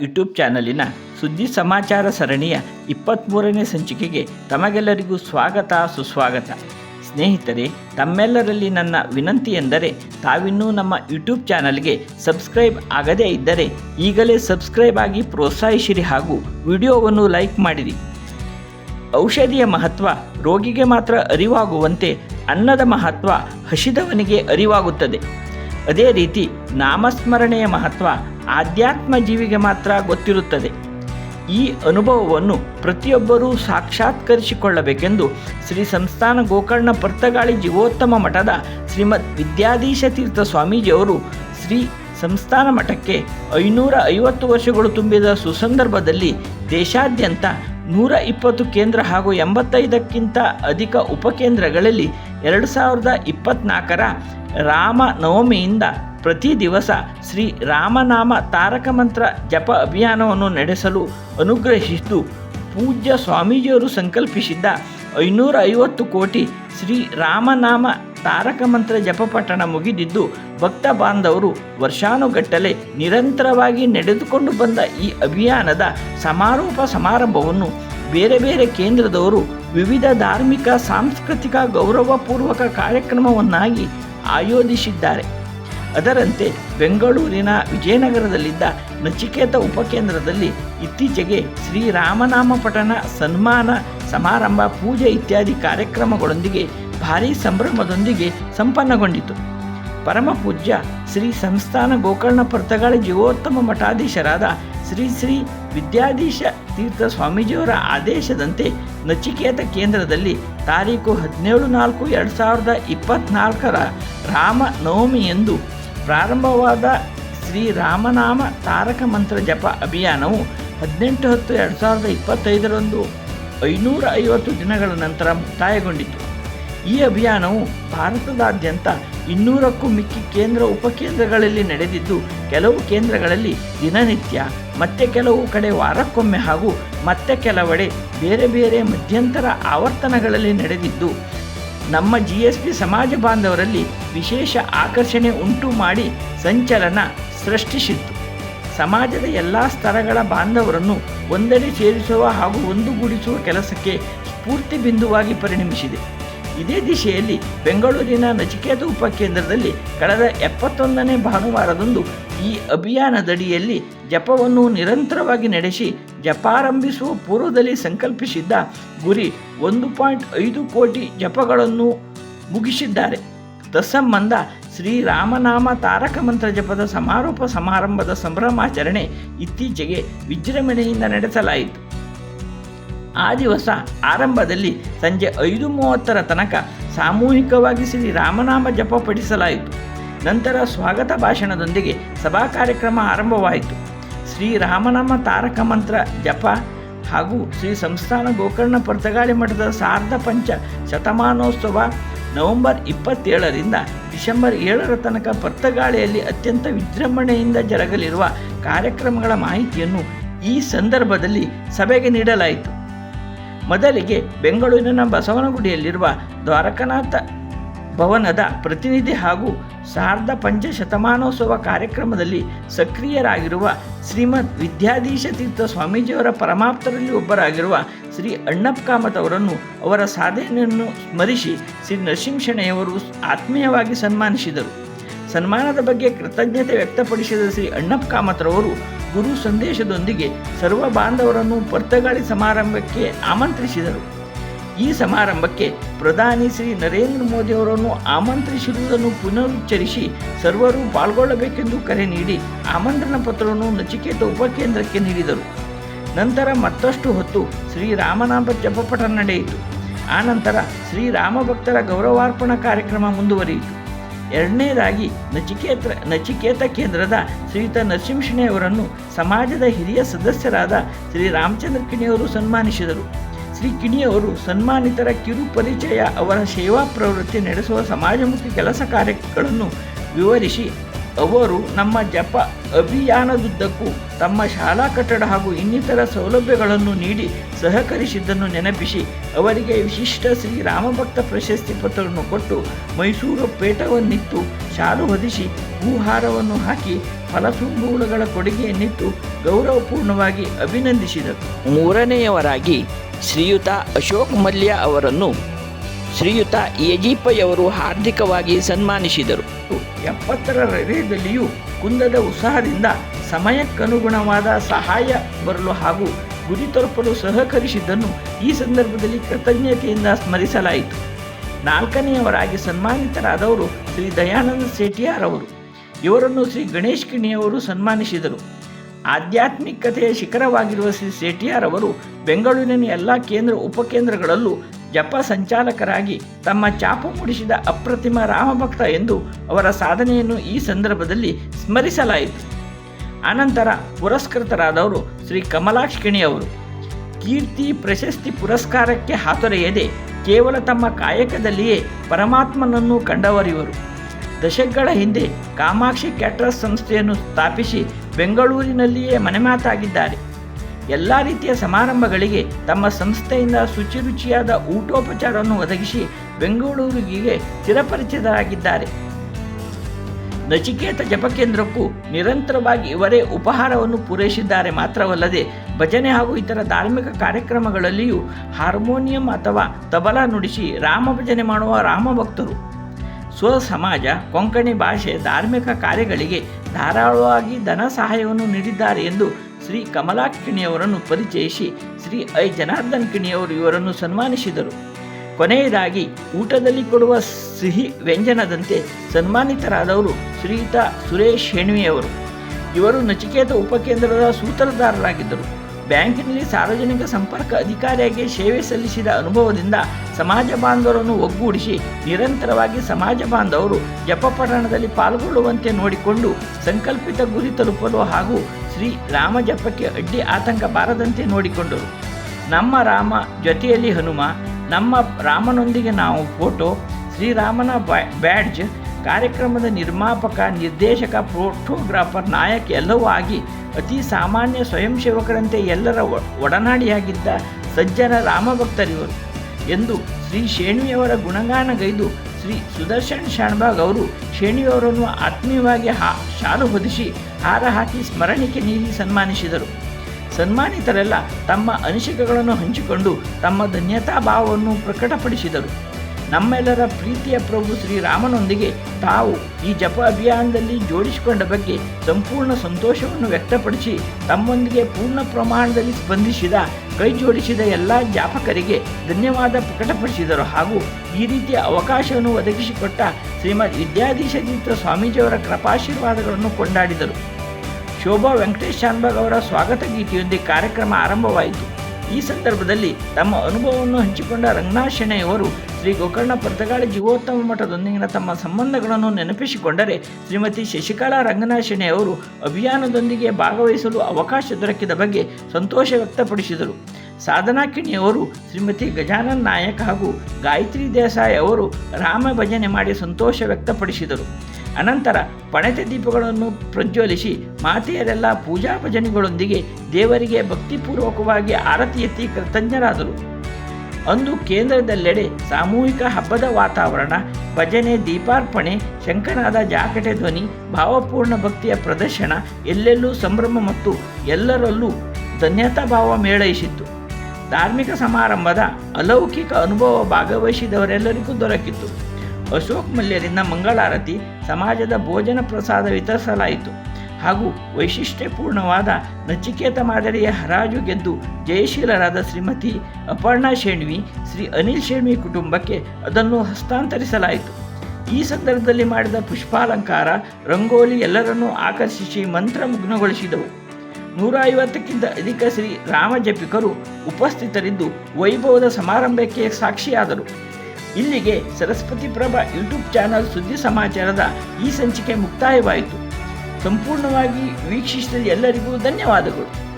YouTube ಚಾನಲಿನ ಸುದ್ದಿ ಸಮಾಚಾರ ಸರಣಿಯ ಇಪ್ಪತ್ತ್ಮೂರನೇ ಸಂಚಿಕೆಗೆ ತಮಗೆಲ್ಲರಿಗೂ ಸ್ವಾಗತ, ಸುಸ್ವಾಗತ. ಸ್ನೇಹಿತರೆ, ತಮ್ಮೆಲ್ಲರಲ್ಲಿ ನನ್ನ ವಿನಂತಿ ಎಂದರೆ, ತಾವಿನ್ನೂ ನಮ್ಮ ಯೂಟ್ಯೂಬ್ ಚಾನಲ್ಗೆ ಸಬ್ಸ್ಕ್ರೈಬ್ ಆಗದೇ ಇದ್ದರೆ, ಈಗಲೇ ಸಬ್ಸ್ಕ್ರೈಬ್ ಆಗಿ ಪ್ರೋತ್ಸಾಹಿಸಿರಿ ಹಾಗೂ ವಿಡಿಯೋವನ್ನು ಲೈಕ್ ಮಾಡಿರಿ. ಔಷಧಿಯ ಮಹತ್ವ ರೋಗಿಗೆ ಮಾತ್ರ ಅರಿವಾಗುವಂತೆ ಅನ್ನದ ಮಹತ್ವ ಹಸಿದವನಿಗೆ ಅರಿವಾಗುತ್ತದೆ. ಅದೇ ರೀತಿ ನಾಮಸ್ಮರಣೆಯ ಮಹತ್ವ ಆಧ್ಯಾತ್ಮ ಜೀವಿಗೆ ಮಾತ್ರ ಗೊತ್ತಿರುತ್ತದೆ. ಈ ಅನುಭವವನ್ನು ಪ್ರತಿಯೊಬ್ಬರೂ ಸಾಕ್ಷಾತ್ಕರಿಸಿಕೊಳ್ಳಬೇಕೆಂದು ಶ್ರೀ ಸಂಸ್ಥಾನ ಗೋಕರ್ಣ ಪರ್ತಗಾಳಿ ಜೀವೋತ್ತಮ ಮಠದ ಶ್ರೀಮದ್ ವಿದ್ಯಾಧೀಶ ತೀರ್ಥ ಸ್ವಾಮೀಜಿಯವರು ಶ್ರೀ ಸಂಸ್ಥಾನ ಮಠಕ್ಕೆ ಐನೂರ ಐವತ್ತು ವರ್ಷಗಳು ತುಂಬಿದ ಸುಸಂದರ್ಭದಲ್ಲಿ ದೇಶಾದ್ಯಂತ ನೂರ ಇಪ್ಪತ್ತು ಕೇಂದ್ರ ಹಾಗೂ ಎಂಬತ್ತೈದಕ್ಕಿಂತ ಅಧಿಕ ಉಪಕೇಂದ್ರಗಳಲ್ಲಿ ಎರಡು ಸಾವಿರದ ಇಪ್ಪತ್ತ್ನಾಲ್ಕರ ರಾಮ ನವಮಿಯಿಂದ ಪ್ರತಿ ದಿವಸ ಶ್ರೀ ರಾಮನಾಮ ತಾರಕ ಮಂತ್ರ ಜಪ ಅಭಿಯಾನವನ್ನು ನಡೆಸಲು ಅನುಗ್ರಹಿಸಿದ್ದು, ಪೂಜ್ಯ ಸ್ವಾಮೀಜಿಯವರು ಸಂಕಲ್ಪಿಸಿದ್ದ ಐನೂರ ಐವತ್ತು ಕೋಟಿ ಶ್ರೀ ರಾಮನಾಮ ತಾರಕ ಮಂತ್ರ ಜಪಪಠಣ ಮುಗಿದಿದ್ದು, ಭಕ್ತ ಬಾಂಧವರು ವರ್ಷಾನುಗಟ್ಟಲೆ ನಿರಂತರವಾಗಿ ನಡೆದುಕೊಂಡು ಬಂದ ಈ ಅಭಿಯಾನದ ಸಮಾರೋಪ ಸಮಾರಂಭವನ್ನು ಬೇರೆ ಬೇರೆ ಕೇಂದ್ರದವರು ವಿವಿಧ ಧಾರ್ಮಿಕ, ಸಾಂಸ್ಕೃತಿಕ ಗೌರವಪೂರ್ವಕ ಕಾರ್ಯಕ್ರಮವನ್ನಾಗಿ ಆಯೋಜಿಸಿದ್ದಾರೆ. ಅದರಂತೆ ಬೆಂಗಳೂರಿನ ವಿಜಯನಗರದಲ್ಲಿದ್ದ ನಚಿಕೇತ ಉಪಕೇಂದ್ರದಲ್ಲಿ ಇತ್ತೀಚೆಗೆ ಶ್ರೀರಾಮನಾಮ ಪಠಣ ಸನ್ಮಾನ ಸಮಾರಂಭ, ಪೂಜೆ ಇತ್ಯಾದಿ ಕಾರ್ಯಕ್ರಮಗಳೊಂದಿಗೆ ಭಾರೀ ಸಂಭ್ರಮದೊಂದಿಗೆ ಸಂಪನ್ನಗೊಂಡಿತು. ಪರಮ ಪೂಜ್ಯ ಶ್ರೀ ಸಂಸ್ಥಾನ ಗೋಕರ್ಣ ಪರ್ತಗಾಳಿ ಜೀವೋತ್ತಮ ಮಠಾಧೀಶರಾದ ಶ್ರೀ ಶ್ರೀ ವಿದ್ಯಾಧೀಶ ತೀರ್ಥ ಸ್ವಾಮೀಜಿಯವರ ಆದೇಶದಂತೆ ನಚಿಕೇತ ಕೇಂದ್ರದಲ್ಲಿ ತಾರೀಕು ಹದಿನೇಳು ನಾಲ್ಕು ಎರಡು ಸಾವಿರದ ಇಪ್ಪತ್ತ್ನಾಲ್ಕರ ರಾಮ ನವಮಿಯಂದು ಪ್ರಾರಂಭವಾದ ಶ್ರೀರಾಮನಾಮ ತಾರಕ ಮಂತ್ರ ಜಪ ಅಭಿಯಾನವು ಹದಿನೆಂಟು ಹತ್ತು ಎರಡು ಸಾವಿರದ ಇಪ್ಪತ್ತೈದರಂದು ಐನೂರ ಐವತ್ತು ದಿನಗಳ ನಂತರ ಮುಕ್ತಾಯಗೊಂಡಿತು. ಈ ಅಭಿಯಾನವು ಭಾರತದಾದ್ಯಂತ ಇನ್ನೂರಕ್ಕೂ ಮಿಕ್ಕಿ ಕೇಂದ್ರ ಉಪಕೇಂದ್ರಗಳಲ್ಲಿ ನಡೆದಿದ್ದು, ಕೆಲವು ಕೇಂದ್ರಗಳಲ್ಲಿ ದಿನನಿತ್ಯ ಮತ್ತೆ ಕೆಲವು ಕಡೆ ವಾರಕ್ಕೊಮ್ಮೆ ಹಾಗೂ ಮತ್ತೆ ಕೆಲವೆಡೆ ಬೇರೆ ಬೇರೆ ಮಧ್ಯಂತರ ಆವರ್ತನಗಳಲ್ಲಿ ನಡೆದಿದ್ದು, ನಮ್ಮ ಜಿ ಎಸ್ ಪಿ ಸಮಾಜ ಬಾಂಧವರಲ್ಲಿ ವಿಶೇಷ ಆಕರ್ಷಣೆ ಉಂಟು ಮಾಡಿ ಸಂಚಲನ ಸೃಷ್ಟಿಸಿತ್ತು. ಸಮಾಜದ ಎಲ್ಲ ಸ್ತರಗಳ ಬಾಂಧವರನ್ನು ಒಂದೆಡೆ ಸೇರಿಸುವ ಹಾಗೂ ಒಂದುಗೂಡಿಸುವ ಕೆಲಸಕ್ಕೆ ಸ್ಫೂರ್ತಿ ಬಿಂದುವಾಗಿ ಪರಿಣಮಿಸಿದೆ. ಇದೇ ದಿಶೆಯಲ್ಲಿ ಬೆಂಗಳೂರಿನ ನಚಿಕೇತ ಉಪಕೇಂದ್ರದಲ್ಲಿ ಕಳೆದ ಎಪ್ಪತ್ತೊಂದನೇ ಭಾನುವಾರದಂದು ಈ ಅಭಿಯಾನದಡಿಯಲ್ಲಿ ಜಪವನ್ನು ನಿರಂತರವಾಗಿ ನಡೆಸಿ ಜಪಾರಂಭಿಸುವ ಪೂರ್ವದಲ್ಲಿ ಸಂಕಲ್ಪಿಸಿದ್ದ ಗುರಿ ಒಂದು ಪಾಯಿಂಟ್ ಐದು ಕೋಟಿ ಜಪಗಳನ್ನು ಮುಗಿಸಿದ್ದಾರೆ. ತತ್ಸಂಬಂಧ ಶ್ರೀರಾಮನಾಮ ತಾರಕ ಮಂತ್ರ ಜಪದ ಸಮಾರೋಪ ಸಮಾರಂಭದ ಸಂಭ್ರಮಾಚರಣೆ ಇತ್ತೀಚೆಗೆ ವಿಜೃಂಭಣೆಯಿಂದ ನಡೆಸಲಾಯಿತು. ಆ ದಿವಸ ಆರಂಭದಲ್ಲಿ ಸಂಜೆ ಐದು ಮೂವತ್ತರ ತನಕ ಸಾಮೂಹಿಕವಾಗಿ ಶ್ರೀ ರಾಮನಾಮ ಜಪ ಪಡಿಸಲಾಯಿತು ನಂತರ ಸ್ವಾಗತ ಭಾಷಣದೊಂದಿಗೆ ಸಭಾ ಕಾರ್ಯಕ್ರಮ ಆರಂಭವಾಯಿತು. ಶ್ರೀ ರಾಮನಾಮ ತಾರಕ ಮಂತ್ರ ಜಪ ಹಾಗೂ ಶ್ರೀ ಸಂಸ್ಥಾನ ಗೋಕರ್ಣ ಪರ್ತಗಾಳಿ ಮಠದ ಸಾರ್ಧ ಪಂಚ ಶತಮಾನೋತ್ಸವ ನವೆಂಬರ್ ಇಪ್ಪತ್ತೇಳರಿಂದ ಡಿಸೆಂಬರ್ ಏಳರ ತನಕ ಪರ್ತಗಾಳಿಯಲ್ಲಿ ಅತ್ಯಂತ ವಿಜೃಂಭಣೆಯಿಂದ ಜರಗಲಿರುವ ಕಾರ್ಯಕ್ರಮಗಳ ಮಾಹಿತಿಯನ್ನು ಈ ಸಂದರ್ಭದಲ್ಲಿ ಸಭೆಗೆ ನೀಡಲಾಯಿತು. ಮೊದಲಿಗೆ ಬೆಂಗಳೂರಿನ ಬಸವನಗುಡಿಯಲ್ಲಿರುವ ದ್ವಾರಕನಾಥ ಭವನದ ಪ್ರತಿನಿಧಿ ಹಾಗೂ ಸಾರ್ಧ ಪಂಚಶತಮಾನೋತ್ಸವ ಕಾರ್ಯಕ್ರಮದಲ್ಲಿ ಸಕ್ರಿಯರಾಗಿರುವ ಶ್ರೀಮದ್ ವಿದ್ಯಾಧೀಶ ತೀರ್ಥ ಸ್ವಾಮೀಜಿಯವರ ಪರಮಾಪ್ತರಲ್ಲಿ ಒಬ್ಬರಾಗಿರುವ ಶ್ರೀ ಅಣ್ಣಪ್ಪ ಕಾಮತ್ ಅವರನ್ನು ಅವರ ಸಾಧನೆಯನ್ನು ಸ್ಮರಿಸಿ ಶ್ರೀ ನರಸಿಂಹಣೆಯವರು ಆತ್ಮೀಯವಾಗಿ ಸನ್ಮಾನಿಸಿದರು. ಸನ್ಮಾನದ ಬಗ್ಗೆ ಕೃತಜ್ಞತೆ ವ್ಯಕ್ತಪಡಿಸಿದ ಶ್ರೀ ಅಣ್ಣಪ್ಪ ಕಾಮತ್ರವರು ಗುರು ಸಂದೇಶದೊಂದಿಗೆ ಸರ್ವ ಬಾಂಧವರನ್ನು ಪರ್ತಗಾಳಿ ಸಮಾರಂಭಕ್ಕೆ ಆಮಂತ್ರಿಸಿದರು. ಈ ಸಮಾರಂಭಕ್ಕೆ ಪ್ರಧಾನಿ ಶ್ರೀ ನರೇಂದ್ರ ಮೋದಿ ಅವರನ್ನು ಆಮಂತ್ರಿಸಿರುವುದನ್ನು ಪುನರುಚ್ಚರಿಸಿ ಸರ್ವರು ಪಾಲ್ಗೊಳ್ಳಬೇಕೆಂದು ಕರೆ ನೀಡಿ ಆಮಂತ್ರಣ ಪತ್ರವನ್ನು ನಚಿಕೇತ ಉಪಕೇಂದ್ರಕ್ಕೆ ನೀಡಿದರು. ನಂತರ ಮತ್ತಷ್ಟು ಹೊತ್ತು ಶ್ರೀರಾಮನಾಮ ಜಪಪಠ ನಡೆಯಿತು. ಆನಂತರ ಶ್ರೀರಾಮ ಭಕ್ತರ ಗೌರವಾರ್ಪಣಾ ಕಾರ್ಯಕ್ರಮ ಮುಂದುವರಿಯಿತು. ಎರಡನೇದಾಗಿ ನಚಿಕೇತ ನಚಿಕೇತ ಕೇಂದ್ರದ ಶ್ರೀಯುತ ನರಸಿಂಹಣೆಯವರನ್ನು ಸಮಾಜದ ಹಿರಿಯ ಸದಸ್ಯರಾದ ಶ್ರೀ ರಾಮಚಂದ್ರ ಕಿಣಿಯವರು ಸನ್ಮಾನಿಸಿದರು. ಶ್ರೀ ಕಿಣಿಯವರು ಸನ್ಮಾನಿತರ ಕಿರು ಪರಿಚಯ ಅವರ ಸೇವಾ ಪ್ರವೃತ್ತಿ ನಡೆಸುವ ಸಮಾಜಮುಖಿ ಕೆಲಸ ಕಾರ್ಯಗಳನ್ನು ವಿವರಿಸಿ ಅವರು ನಮ್ಮ ಜಪ ಅಭಿಯಾನದುದ್ದಕ್ಕೂ ತಮ್ಮ ಶಾಲಾ ಕಟ್ಟಡ ಹಾಗೂ ಇನ್ನಿತರ ಸೌಲಭ್ಯಗಳನ್ನು ನೀಡಿ ಸಹಕರಿಸಿದ್ದನ್ನು ನೆನಪಿಸಿ ಅವರಿಗೆ ವಿಶಿಷ್ಟ ಶ್ರೀ ರಾಮಭಕ್ತ ಪ್ರಶಸ್ತಿ ಪತ್ರವನ್ನು ಕೊಟ್ಟು ಮೈಸೂರು ಪೇಟವನ್ನಿತ್ತು ಶಾಲು ಹೊದಿಸಿ ಹೂಹಾರವನ್ನು ಹಾಕಿ ಫಲಸಂಬೂಲಗಳ ಕೊಡುಗೆಯನ್ನಿತ್ತು ಗೌರವಪೂರ್ಣವಾಗಿ ಅಭಿನಂದಿಸಿದರು. ಮೂರನೆಯವರಾಗಿ ಶ್ರೀಯುತ ಅಶೋಕ್ ಮಲ್ಯ ಅವರನ್ನು ಶ್ರೀಯುತ ಯಜೀಪಯ್ಯವರು ಹಾರ್ದಿಕವಾಗಿ ಸನ್ಮಾನಿಸಿದರು. ಎಪ್ಪತ್ತರ ಹೃದಯದಲ್ಲಿಯೂ ಕುಂದದ ಉತ್ಸಾಹದಿಂದ ಸಮಯಕ್ಕನುಗುಣವಾದ ಸಹಾಯ ಬರಲು ಹಾಗೂ ಗುರಿ ತಲುಪಲು ಸಹಕರಿಸಿದ್ದನ್ನು ಈ ಸಂದರ್ಭದಲ್ಲಿ ಕೃತಜ್ಞತೆಯಿಂದ ಸ್ಮರಿಸಲಾಯಿತು. ನಾಲ್ಕನೆಯವರಾಗಿ ಸನ್ಮಾನಿತರಾದವರು ಶ್ರೀ ದಯಾನಂದ ಸೇಟಿಯಾರ್ ಅವರು. ಇವರನ್ನು ಶ್ರೀ ಗಣೇಶ್ ಕಿಣಿಯವರು ಸನ್ಮಾನಿಸಿದರು. ಆಧ್ಯಾತ್ಮಿಕತೆಯ ಶಿಖರವಾಗಿರುವ ಶ್ರೀ ಸೇಟಿಯಾರ್ ಅವರು ಬೆಂಗಳೂರಿನ ಎಲ್ಲ ಕೇಂದ್ರ ಉಪಕೇಂದ್ರಗಳಲ್ಲೂ ಜಪ ಸಂಚಾಲಕರಾಗಿ ತಮ್ಮ ಚಾಪು ಮೂಡಿಸಿದ ಅಪ್ರತಿಮ ರಾಮಭಕ್ತ ಎಂದು ಅವರ ಸಾಧನೆಯನ್ನು ಈ ಸಂದರ್ಭದಲ್ಲಿ ಸ್ಮರಿಸಲಾಯಿತು. ಅನಂತರ ಪುರಸ್ಕೃತರಾದವರು ಶ್ರೀ ಕಮಲಾಕ್ಷಿಣಿ ಅವರು, ಕೀರ್ತಿ ಪ್ರಶಸ್ತಿ ಪುರಸ್ಕಾರಕ್ಕೆ ಹಾತೊರೆಯದೆ ಕೇವಲ ತಮ್ಮ ಕಾಯಕದಲ್ಲಿಯೇ ಪರಮಾತ್ಮನನ್ನು ಕಂಡವರಿವರು. ದಶಕಗಳ ಹಿಂದೆ ಕಾಮಾಕ್ಷಿ ಕ್ಯಾಟ್ರಸ್ ಸಂಸ್ಥೆಯನ್ನು ಸ್ಥಾಪಿಸಿ ಬೆಂಗಳೂರಿನಲ್ಲಿಯೇ ಮನೆಮಾತಾಗಿದ್ದಾರೆ. ಎಲ್ಲ ರೀತಿಯ ಸಮಾರಂಭಗಳಿಗೆ ತಮ್ಮ ಸಂಸ್ಥೆಯಿಂದ ಶುಚಿರುಚಿಯಾದ ಊಟೋಪಚಾರವನ್ನು ಒದಗಿಸಿ ಬೆಂಗಳೂರಿಗೆ ಚಿರಪರಿಚಿತರಾಗಿದ್ದಾರೆ. ನಚಿಕೇತ ಜಪಕೇಂದ್ರಕ್ಕೂ ನಿರಂತರವಾಗಿ ಇವರೇ ಉಪಹಾರವನ್ನು ಪೂರೈಸಿದ್ದಾರೆ ಮಾತ್ರವಲ್ಲದೆ ಭಜನೆ ಹಾಗೂ ಇತರ ಧಾರ್ಮಿಕ ಕಾರ್ಯಕ್ರಮಗಳಲ್ಲಿಯೂ ಹಾರ್ಮೋನಿಯಂ ಅಥವಾ ತಬಲಾ ನುಡಿಸಿ ರಾಮ ಭಜನೆ ಮಾಡುವ ರಾಮಭಕ್ತರು ಸ್ವ ಸಮಾಜ ಕೊಂಕಣಿ ಭಾಷೆ ಧಾರ್ಮಿಕ ಕಾರ್ಯಗಳಿಗೆ ಧಾರಾಳವಾಗಿ ಧನ ಸಹಾಯವನ್ನು ನೀಡಿದ್ದಾರೆ ಎಂದು ಶ್ರೀ ಕಮಲಾಕ್ಷಿಣಿಯವರನ್ನು ಪರಿಚಯಿಸಿ ಶ್ರೀ ಐ. ಜನಾರ್ದನ್ ಕಿಣಿಯವರು ಇವರನ್ನು ಸನ್ಮಾನಿಸಿದರು. ಕೊನೆಯದಾಗಿ ಊಟದಲ್ಲಿ ಕೊಡುವ ಸಿಹಿ ವ್ಯಂಜನದಂತೆ ಸನ್ಮಾನಿತರಾದವರು ಶ್ರೀಯುತ ಸುರೇಶ್ ಹೆಣ್ವಿಯವರು. ಇವರು ನಚಿಕೇತ ಉಪಕೇಂದ್ರದ ಸೂತ್ರಧಾರರಾಗಿದ್ದರು. ಬ್ಯಾಂಕಿನಲ್ಲಿ ಸಾರ್ವಜನಿಕ ಸಂಪರ್ಕ ಅಧಿಕಾರಿಯಾಗಿ ಸೇವೆ ಸಲ್ಲಿಸಿದ ಅನುಭವದಿಂದ ಸಮಾಜ ಬಾಂಧವರನ್ನು ಒಗ್ಗೂಡಿಸಿ ನಿರಂತರವಾಗಿ ಸಮಾಜ ಬಾಂಧವರು ಜಪಪಠಣದಲ್ಲಿ ಪಾಲ್ಗೊಳ್ಳುವಂತೆ ನೋಡಿಕೊಂಡು ಸಂಕಲ್ಪಿತ ಗುರಿ ತಲುಪಲು ಹಾಗೂ ಶ್ರೀ ರಾಮ ಜಪಕ್ಕೆ ಅಡ್ಡಿ ಆತಂಕ ಬಾರದಂತೆ ನೋಡಿಕೊಂಡರು. ನಮ್ಮ ರಾಮ ಜೊತೆಯಲ್ಲಿ ಹನುಮ, ನಮ್ಮ ರಾಮನೊಂದಿಗೆ ನಾವು ಫೋಟೋ ಶ್ರೀರಾಮನ ಬ್ಯಾಡ್ಜ್, ಕಾರ್ಯಕ್ರಮದ ನಿರ್ಮಾಪಕ, ನಿರ್ದೇಶಕ, ಫೋಟೋಗ್ರಾಫರ್, ನಾಯಕ ಎಲ್ಲವೂ ಆಗಿ ಅತಿ ಸಾಮಾನ್ಯ ಸ್ವಯಂ ಸೇವಕರಂತೆ ಎಲ್ಲರ ಒಡನಾಡಿಯಾಗಿದ್ದ ಸಜ್ಜನ ರಾಮಭಕ್ತರಿವರು ಎಂದು ಶ್ರೀ ಶೇಣಿಯವರ ಗುಣಗಾನಗೈದು ಶ್ರೀ ಸುದರ್ಶನ್ ಶಾಣ್ಬಾಗ್ ಅವರು ಶೇಣಿಯವರನ್ನು ಆತ್ಮೀಯವಾಗಿ ಹಾ, ಶಾಲು ಹೊದಿಸಿ ಹಾರ ಹಾಕಿ ಸ್ಮರಣಿಕೆ ನೀಡಿ ಸನ್ಮಾನಿಸಿದರು. ಸನ್ಮಾನಿತರೆಲ್ಲ ತಮ್ಮ ಅನಿಸಿಕೆಗಳನ್ನು ಹಂಚಿಕೊಂಡು ತಮ್ಮ ಧನ್ಯತಾ ಭಾವವನ್ನು ಪ್ರಕಟಪಡಿಸಿದರು. ನಮ್ಮೆಲ್ಲರ ಪ್ರೀತಿಯ ಪ್ರಭು ಶ್ರೀರಾಮನೊಂದಿಗೆ ತಾವು ಈ ಜಪ ಅಭಿಯಾನದಲ್ಲಿ ಜೋಡಿಸಿಕೊಂಡ ಬಗ್ಗೆ ಸಂಪೂರ್ಣ ಸಂತೋಷವನ್ನು ವ್ಯಕ್ತಪಡಿಸಿ ತಮ್ಮೊಂದಿಗೆ ಪೂರ್ಣ ಪ್ರಮಾಣದಲ್ಲಿ ಸ್ಪಂದಿಸಿದ ಕೈ ಜೋಡಿಸಿದ ಎಲ್ಲ ಜಾಪಕರಿಗೆ ಧನ್ಯವಾದ ಪ್ರಕಟಪಡಿಸಿದರು. ಹಾಗೂ ಈ ರೀತಿಯ ಅವಕಾಶವನ್ನು ಒದಗಿಸಿಕೊಟ್ಟ ಶ್ರೀಮದ್ ವಿದ್ಯಾಧೀಶತೀರ್ಥ ಸ್ವಾಮೀಜಿಯವರ ಕೃಪಾಶೀರ್ವಾದಗಳನ್ನು ಕೊಂಡಾಡಿದರು. ಶೋಭಾ ವೆಂಕಟೇಶ್ ಶಾನ್ಬಾಗ್ ಅವರ ಸ್ವಾಗತ ಗೀತೆಯೊಂದಿಗೆ ಕಾರ್ಯಕ್ರಮ ಆರಂಭವಾಯಿತು. ಈ ಸಂದರ್ಭದಲ್ಲಿ ತಮ್ಮ ಅನುಭವವನ್ನು ಹಂಚಿಕೊಂಡ ರಂಗನಾಥ್ ಶೆಣೆಯವರು ಶ್ರೀ ಗೋಕರ್ಣ ಪರ್ತಗಾಳಿ ಜೀವೋತ್ತಮ ಮಠದೊಂದಿಗಿನ ತಮ್ಮ ಸಂಬಂಧಗಳನ್ನು ನೆನಪಿಸಿಕೊಂಡರೆ ಶ್ರೀಮತಿ ಶಶಿಕಲಾ ರಂಗನಾಥ್ ಶೆಣೆಯವರು ಅಭಿಯಾನದೊಂದಿಗೆ ಭಾಗವಹಿಸಲು ಅವಕಾಶ ದೊರಕಿದ ಬಗ್ಗೆ ಸಂತೋಷ ವ್ಯಕ್ತಪಡಿಸಿದರು. ಸಾಧನಾ ಕಿಣಿಯವರು ಶ್ರೀಮತಿ ಗಜಾನನ್ ನಾಯಕ್ ಹಾಗೂ ಗಾಯತ್ರಿ ದೇಸಾಯಿ ಅವರು ರಾಮ ಭಜನೆ ಮಾಡಿ ಸಂತೋಷ ವ್ಯಕ್ತಪಡಿಸಿದರು. ಅನಂತರ ಪಣತೆ ದೀಪಗಳನ್ನು ಪ್ರಜ್ವಲಿಸಿ ಮಾತೆಯರೆಲ್ಲ ಪೂಜಾ ಭಜನೆಗಳೊಂದಿಗೆ ದೇವರಿಗೆ ಭಕ್ತಿಪೂರ್ವಕವಾಗಿ ಆರತಿ ಎತ್ತಿ ಕೃತಜ್ಞರಾದರು. ಅಂದು ಕೇಂದ್ರದೆಲ್ಲೆಡೆ ಸಾಮೂಹಿಕ ಹಬ್ಬದ ವಾತಾವರಣ, ಭಜನೆ, ದೀಪಾರ್ಪಣೆ ಶಂಕನಾದ ಜಾಕಟೆ ಧ್ವನಿ, ಭಾವಪೂರ್ಣ ಭಕ್ತಿಯ ಪ್ರದರ್ಶನ, ಎಲ್ಲೆಲ್ಲೂ ಸಂಭ್ರಮ ಮತ್ತು ಎಲ್ಲರಲ್ಲೂ ಧನ್ಯತಾ ಭಾವ ಮೇಳೈಸಿತ್ತು. ಧಾರ್ಮಿಕ ಸಮಾರಂಭದ ಅಲೌಕಿಕ ಅನುಭವ ಭಾಗವಹಿಸಿದವರೆಲ್ಲರಿಗೂ ದೊರಕಿತು. ಅಶೋಕ್ ಮಲ್ಯರಿಂದ ಮಂಗಳಾರತಿ ಸಮಾಜದ ಭೋಜನ ಪ್ರಸಾದ ವಿತರಿಸಲಾಯಿತು. ಹಾಗೂ ವೈಶಿಷ್ಟ್ಯಪೂರ್ಣವಾದ ನಚಿಕೇತ ಮಾದರಿಯ ಹರಾಜು ಗೆದ್ದು ಜಯಶೀಲರಾದ ಶ್ರೀಮತಿ ಅಪರ್ಣಾ ಶೇಣ್ವಿ, ಶ್ರೀ ಅನಿಲ್ ಶೇಣ್ವಿ ಕುಟುಂಬಕ್ಕೆ ಅದನ್ನು ಹಸ್ತಾಂತರಿಸಲಾಯಿತು. ಈ ಸಂದರ್ಭದಲ್ಲಿ ಮಾಡಿದ ಪುಷ್ಪಾಲಂಕಾರ, ರಂಗೋಲಿ ಎಲ್ಲರನ್ನೂ ಆಕರ್ಷಿಸಿ ಮಂತ್ರಮಗ್ನಗೊಳಿಸಿದವು. ನೂರ ಐವತ್ತಕ್ಕಿಂತ ಅಧಿಕ ಶ್ರೀ ರಾಮ ಜಪಿಕರು ಉಪಸ್ಥಿತರಿದ್ದು ವೈಭವದ ಸಮಾರಂಭಕ್ಕೆ ಸಾಕ್ಷಿಯಾದರು. ಇಲ್ಲಿಗೆ ಸರಸ್ವತಿ ಪ್ರಭಾ ಯೂಟ್ಯೂಬ್ ಚಾನಲ್ ಸುದ್ದಿ ಸಮಾಚಾರದ ಈ ಸಂಚಿಕೆ ಮುಕ್ತಾಯವಾಯಿತು. ಸಂಪೂರ್ಣವಾಗಿ ವೀಕ್ಷಿಸಿದ ಎಲ್ಲರಿಗೂ ಧನ್ಯವಾದಗಳು.